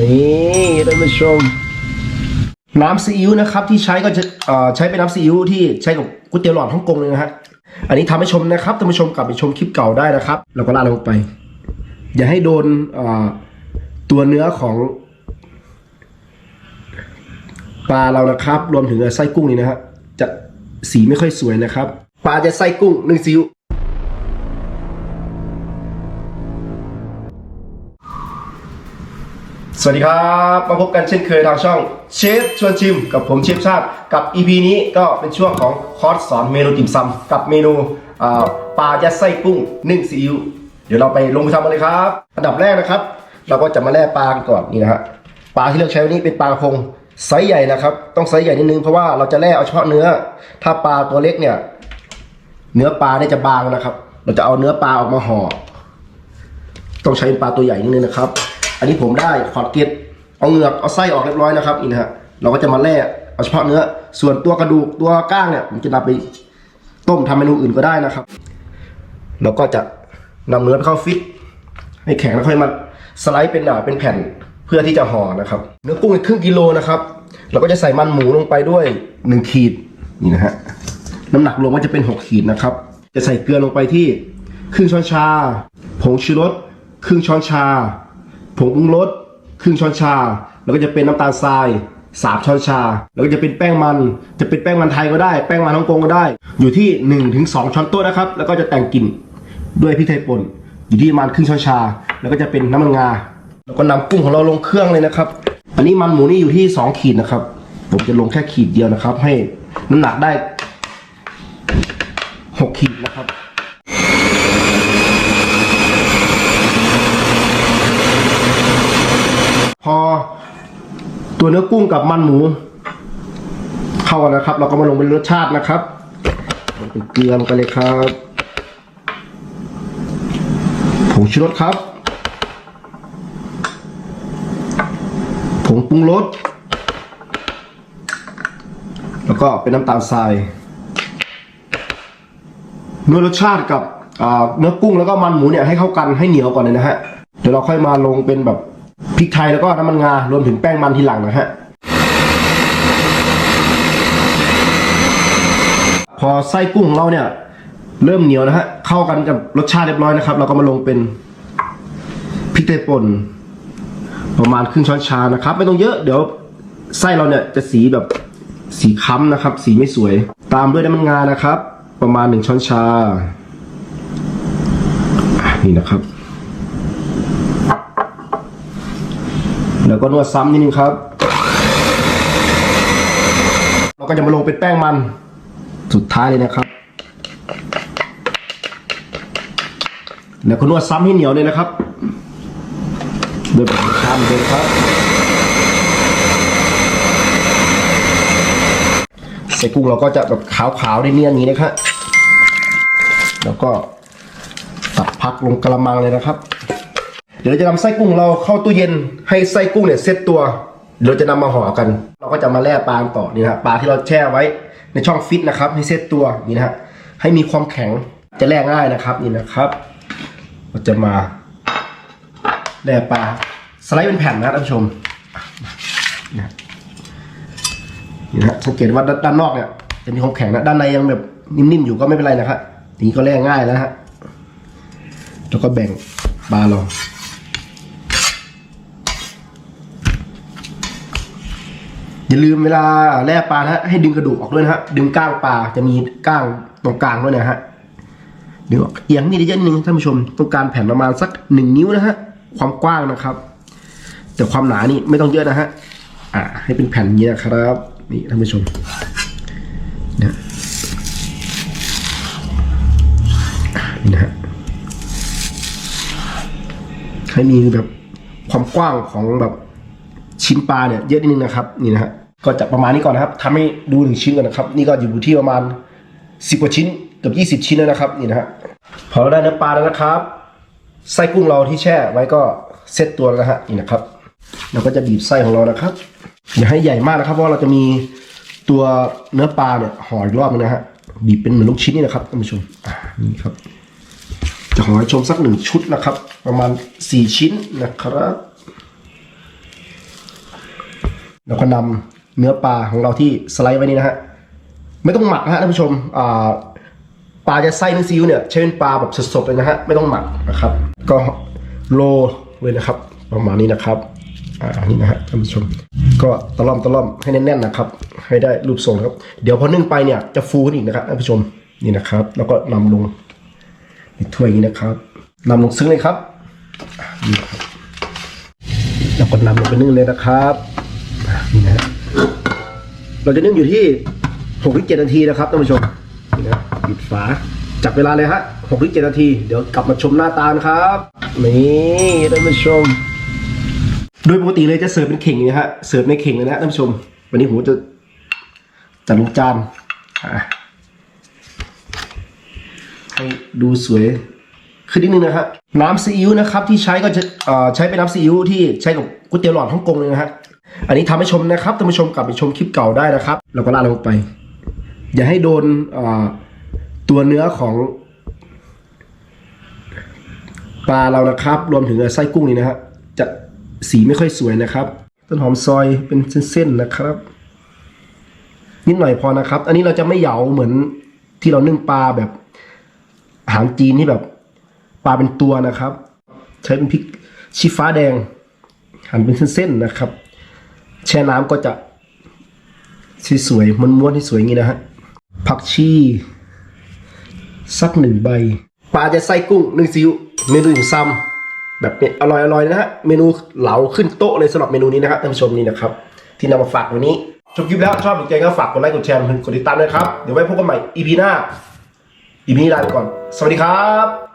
นี่ท่านผู้ชม น้ำซีอิ๊วนะครับ ที่ใช้ก็จะใช้เป็นน้ำซีอิ๊วที่ใช้กับก๋วยเตี๋ยวหลอดฮ่องกงเลยนะฮะอันนี้ทำให้ชมนะครับท่านผู้ชมกลับไปชมคลิปเก่าได้นะครับ เราก็ราดลงไป อย่าให้โดนตัวเนื้อของปลาเรานะครับ รวมถึงไส้กุ้งนี่นะฮะจะสีไม่ค่อยสวยนะครับ ปลาจะไส้กุ้งนึ่งซีอิ๊ว สวัสดีครับ มาพบกันเช่นเคยทางช่องเชฟชวนชิม กับผมเชฟชาติกับ EP นี้ก็เป็นช่วงของคอร์สสอนเมนูติ่มซำกับเมนูปลายัดไส้กุ้งนึ่งซีอิ๊วเดี๋ยวเราไปลงมือทำกันเลยครับ อันดับแรกนะครับ เราก็จะมาแล่ปลากันก่อนนี่นะฮะปลาที่เลือกใช้วันนี้เป็นปลากระพงไซส์ใหญ่นะครับ ต้องไซส์ใหญ่นิดนึงเพราะว่าเราจะแล่เอาเฉพาะเนื้อ ถ้าปลาตัวเล็กเนี่ย เนื้อปลาเนี่ยจะบางนะครับ เราจะเอาเนื้อปลาออกมาห่อต้องใช้ปลาตัวใหญ่นิดนึงนะครับ อันนี้ผมได้ขอดเกล็ดเอาเหงือกเอาไส้ออกเรียบร้อยนะครับนี่นะฮะเราก็จะมาแล่เอาเฉพาะเนื้อ ส่วนตัวกระดูกตัวก้างเนี่ย ผมจะนำไปต้มทำเมนูอื่นก็ได้นะครับ เราก็จะนำเนื้อไปเข้าฟิตให้แข็งแล้วค่อยมาสไลด์เป็นอ่าเป็นแผ่นเพื่อที่จะห่อนะครับ เนื้อกุ้งอีกครึ่งกิโลนะครับ เราก็จะใส่มันหมูลงไปด้วยหนึ่งขีดนี่นะฮะน้ำหนักรวมก็จะเป็นหกขีดนะครับ จะใส่เกลือลงไปที่ครึ่งช้อนชา ผงชูรสครึ่งช้อนชา ผงปรุงรสครึ่งช้อนชา แล้วก็จะเป็นน้ำตาลทรายสามช้อนชา แล้วก็จะเป็นแป้งมัน จะเป็นแป้งมันไทยก็ได้ แป้งมันฮ่องกงก็ได้ อยู่ที่1นถึงสช้อนโต๊ะนะครับ แล้วก็จะแต่งกลิ่นด้วยพริกไทยป่น อยู่ที่มาณครึ่งช้อนชา แล้วก็จะเป็นน้ำมันงา แล้วก็นำกุ้งของเราลงเครื่องเลยนะครับ อันนี้มันหมูนี่อยู่ที่ 2 ขีดนะครับ ผมจะลงแค่ขีดเดียวนะครับ ให้น้ำหนักได้ 6 ขีดนะครับ พอ ตัวเนื้อกุ้งกับมันหมู เข้ากันนะครับ เราก็มาลงเป็นรสชาตินะครับเป็นเกลือลงไปเลยครับผงชูรสครับผงปรุงรสแล้วก็เป็นน้ำตาลทรายนวดรสชาติกับเนื้อกุ้งแล้วก็มันหมูเนี่ยให้เข้ากันให้เหนียวก่อนเลยนะฮะเดี๋ยวเราค่อยมาลงเป็นแบบ พริกไทยแล้วก็น้ำมันงารวมถึงแป้งมันทีหลังนะฮะพอไส้กุ้งของเราเนี่ย เริ่มเหนียวนะฮะเข้ากันกับรสชาติเรียบร้อยนะครับ เราก็มาลงเป็นพริกไทยป่นประมาณครึ่งช้อนชานะครับ ไม่ต้องเยอะเดี๋ยวไส้เราเนี่ยจะสีแบบสีค้ำนะครับ สีไม่สวย ตามด้วยน้ำมันงานะครับ ประมาณหนึ่งช้อนชาอะนี่นะครับ แล้วก็นวดซ้ำนิดนึงครับ เราก็จะมาลงเป็นแป้งมัน สุดท้ายเลยนะครับ แล้วก็นวดซ้ำให้เหนียวเลยนะครับโดยแบบชามเลยครับ ใส่กุ้งเราก็จะแบบขาวๆได้เนียนๆอย่างนี้นะครับแล้วก็ตัดพักลงกระมังเลยนะครับ ดี๋ยวเราจะนำไส้กุ้งเราเข้าตู้เย็นให้ไส้กุ้งเนี่ยเซ็ตตัวเดี๋ยวจะนำมาห่อกัน เราก็จะมาแล่ปลาต่อนี่นะฮะปลาที่เราแช่ไว้ในช่องฟิตนะครับให้เซ็ตตัวนี่นะฮะให้มีความแข็งจะแล่ง่ายนะครับนี่นะครับเราจะมาแล่ปลาสไลด์เป็นแผ่นนะท่านผู้ชมนี่นะสังเกตว่าด้านนอกเนี่ยจะมีความแข็งนะด้านในยังแบบนิ่มๆอยู่ก็ไม่เป็นไรนะครับทีนี้ก็แล่ง่ายแล้วฮะแล้วก็แบ่งปลาเร อย่าลืมเวลาแล่ปลานะฮะให้ดึงกระดูกออกด้วยนะฮะดึงก้างปลาจะมีก้างตรงกลางด้วยนะฮะดึงออกเอียงนี่ได้เยอะนิดนึงท่านผู้ชมต้องการแผ่นประมาณสักหนึ่งนิ้วนะฮะความกว้างนะครับ แต่ความหนานี่ไม่ต้องเยอะนะฮะอ่าให้เป็นแผ่นอย่างนี้นะครับนี่ท่านผู้ชมนะนี่นะฮะให้มีแบบความกว้างของแบบชิ้นปลาเนี่ยเยอะนิดนึงนะครับ นี่นะฮะ ก็จะประมาณนี้ก่อนนะครับทำให้ดูหนึ่งชิ้นก่อนนะครับ นี่ก็อยู่ที่ประมาณสิบกว่าชิ้นเกือบยี่สิบชิ้นแล้วนะครับนี่นะฮะพอเราได้เนื้อปลาแล้วนะครับไส้กุ้งเราที่แช่ไว้ก็เซตตัวแล้วฮะนี่นะครับ เราก็จะบีบไส้ของเรานะครับ อย่าให้ใหญ่มากนะครับเพราะเราจะมีตัวเนื้อปลาเนี่ยห่ออีกรอบนึงนะฮะบีบเป็นเหมือนลูกชิ้นนี่นะครับท่านผู้ชมนี่ครับ จะห่อให้ชมสักหนึ่งชุดนะครับ ประมาณสี่ชิ้นนะครับ แล้วก็นำ เนื้อปลาของเราที่สไลด์ไว้นี่นะฮะไม่ต้องหมักนะฮะท่านผู้ชมปลาจะไส้น้ำซีอิ๊วเนี่ยใช้เป็นปลาแบบสดๆเลยนะฮะไม่ต้องหมักนะครับ ก็โลเลยนะครับ ประมาณนี้นะครับอ่านี่นะฮะท่านผู้ชม ก็ตะล่อมตะล่อมให้แน่นๆนะครับ ให้ได้รูปทรงครับ เดี๋ยวพอนึ่งไปเนี่ยจะฟูขึ้นอีกนะครับท่านผู้ชมนี่นะครับ แล้วก็นำลงในถ้วยนี้นะครับนำลงซึ้งเลยครับนี่ครับแล้วก็นำลงไปนึ่งเลยนะครับนี่นะฮะ เราจะนึ่งอยู่ที่หกถึงเจ็นาทีนะครับท่านผู้ชมนี่นะปิดฝาจับเวลาเลยฮะหกถึงเจ็นาที เดี๋ยวกลับมาชมหน้าตาครับนี่ท่านผู้ชม โดยปกติเลยจะเสิร์ฟเป็นเข่งนะฮะเสิร์ฟในเข่งเลยนะท่านผู้ชม วันนี้ผมจะจัดลงจานให้ดูสวยขึ้นนิดนึงนะฮะน้ำซีอิ๊วนะครับที่ใช้ก็จะใช้เป็นน้ำซีอิ๊วที่ใช้กับก๋วยเตี๋ยวหลอดฮ่องกงเลยนะฮะ อันนี้ทำให้ชมนะครับท่านผู้ชมกลับไปชมคลิปเก่าได้นะครับแล้วก็ราดลงไป อย่าให้โดนตัวเนื้อของปลาเรานะครับ รวมถึงไส้กุ้งนี่นะฮะจะสีไม่ค่อยสวยนะครับ ต้นหอมซอยเป็นเส้นๆนะครับ นิดหน่อยพอนะครับ อันนี้เราจะไม่เหยาเหมือนที่เรานึ่งปลาแบบอาหารจีนที่แบบปลาเป็นตัวนะครับ ใช้เป็นพริกชี้ฟ้าแดงหั่นเป็นเส้นๆนะครับ แช่น้ำก็จะสวยๆม้วนๆที่สวยอย่างนี้นะฮะผักชีสักหนึ่งใบปลาจะไส้กุ้งนึ่งซีอิ๊วเมนูหนึ่งซ้ำแบบนี้อร่อยๆนะฮะเมนูเหลาขึ้นโต๊ะเลยสำหรับเมนูนี้นะครับท่านผู้ชมนี่นะครับ ที่นำมาฝากวันนี้จบคลิปแล้วชอบถูกใจก็ฝากกดไลค์กดแชร์กดติดตามด้วยครับ เดี๋ยวไว้พบกันใหม่ EP หน้าอีพีนี้ลาไปก่อน สวัสดีครับ